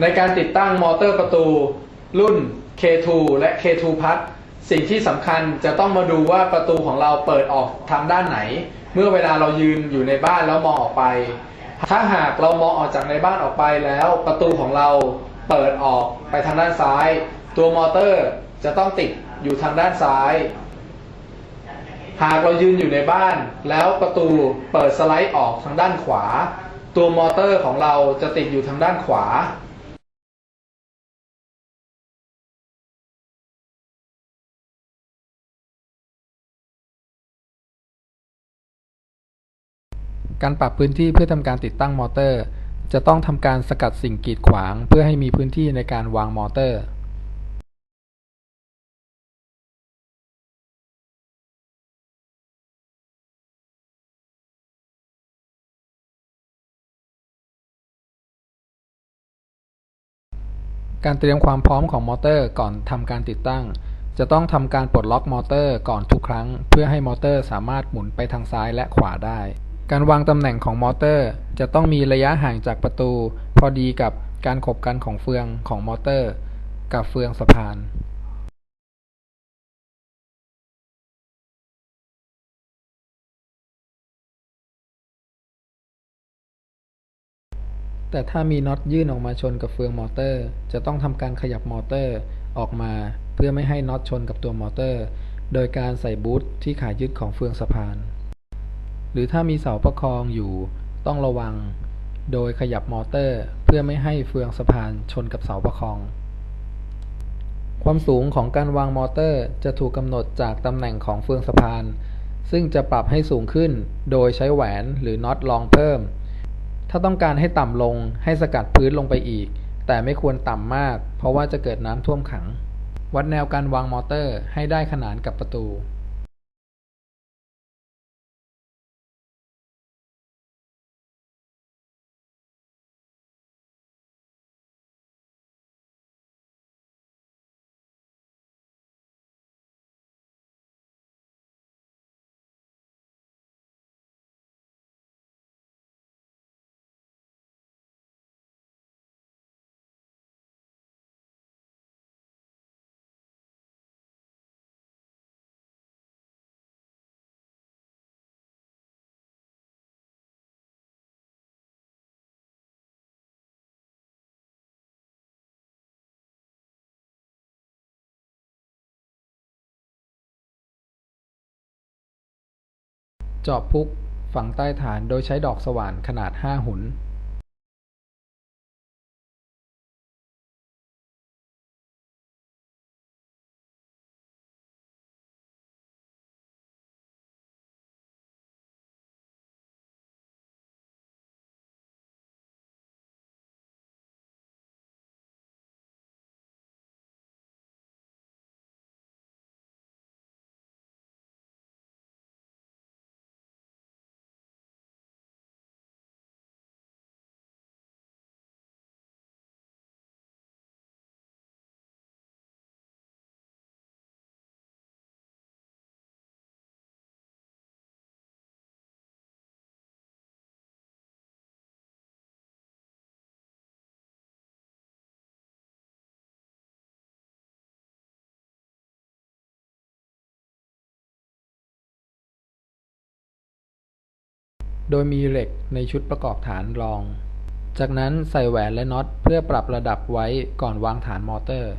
ในการติดตั้งมอเตอร์ประตู รุ่น K2 และ K2 พัทสิ่งที่สำคัญจะต้องมาดูว่าประตูของเราเปิดออกทางด้านไหน เมื่อเวลาเรายืนอยู่ในบ้านแล้วมองออกไป ถ้าหากเรามองออกจากในบ้านออกไปแล้ว ประตูของเราเปิดออกไปทางด้านซ้าย ตัวมอเตอร์จะต้องติดอยู่ทางด้านซ้าย หากเรายืนอยู่ในบ้าน แล้วประตูเปิดสไลด์ออกทางด้านขวา ตัวมอเตอร์ของเราจะติดอยู่ทางด้านขวา การปรับพื้นที่เพื่อทำการติดตั้งมอเตอร์ จะต้องทำการสกัดสิ่งกีดขวาง เพื่อให้มีพื้นที่ในการวางมอเตอร์การเตรียมความพร้อมของมอเตอร์ก่อนทำการติดตั้ง จะต้องทำการปลดล็อกมอเตอร์ก่อนทุกครั้ง เพื่อให้มอเตอร์สามารถหมุนไปทางซ้ายและขวาได้ การวางตำแหน่งของมอเตอร์ จะต้องมีระยะห่างจากประตู พอดีกับการขบกันของเฟืองของมอเตอร์ กับเฟืองสะพาน แต่ถ้ามีน็อตยื่นออกมาชนกับเฟืองมอเตอร์ จะต้องทำการขยับมอเตอร์ออกมาเพื่อไม่ให้น็อตชนกับตัวมอเตอร์ โดยการใส่บูทที่ขายึดของเฟืองสะพาน หรือถ้ามีเสาประคองอยู่ต้องระวัง โดยขยับมอเตอร์เพื่อไม่ให้เฟืองสะพานชนกับเสาประคอง ความสูงของการวางมอเตอร์จะถูกกำหนดจากตำแหน่งของเฟืองสะพาน ซึ่งจะปรับให้สูงขึ้นโดยใช้แหวนหรือน็อตรองเพิ่ม ถ้าต้องการให้ต่ำลงให้สกัดพื้นลงไปอีก แต่ไม่ควรต่ำมาก เพราะว่าจะเกิดน้ำท่วมขัง วัดแนวการวางมอเตอร์ให้ได้ขนานกับประตู เจาะพุกฝังใต้ฐานโดยใช้ดอกสว่านขนาด5หุน โดยมีเหล็กในชุดประกอบฐานรอง จากนั้นใส่แหวนและน็อตเพื่อปรับระดับไว้ก่อนวางฐานมอเตอร์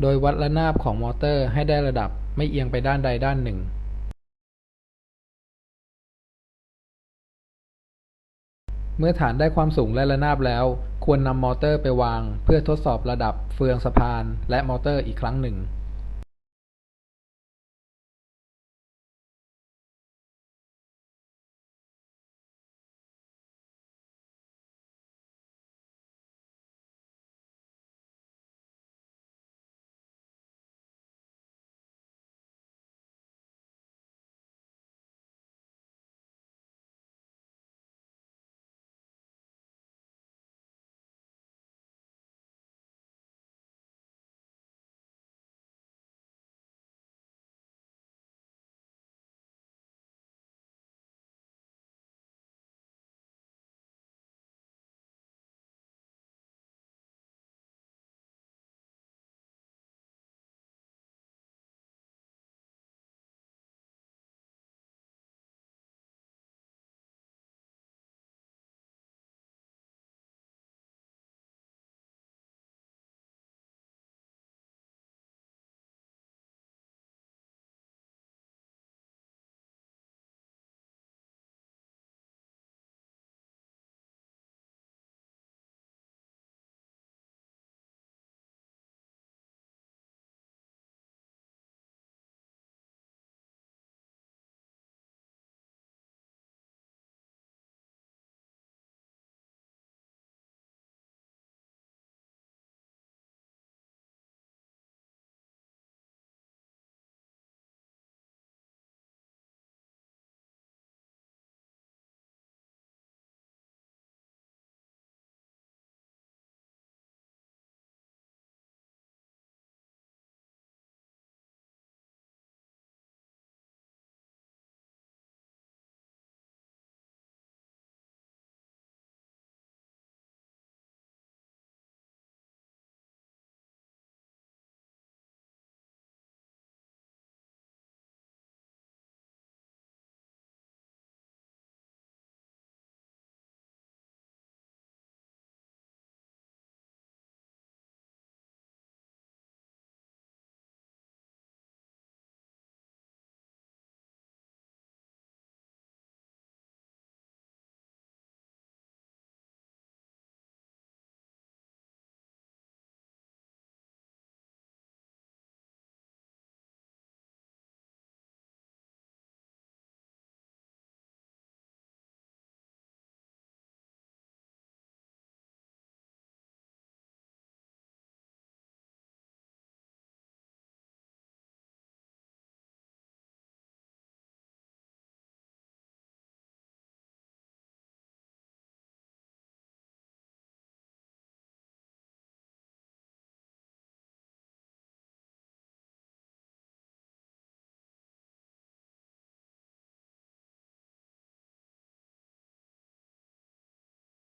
โดยวัดระนาบของมอเตอร์ให้ได้ระดับไม่เอียงไปด้านใดด้านหนึ่งเมื่อฐานได้ความสูงและระนาบแล้ว ควรนำมอเตอร์ไปวาง เพื่อทดสอบระดับเฟืองสะพาน และมอเตอร์อีกครั้งหนึ่ง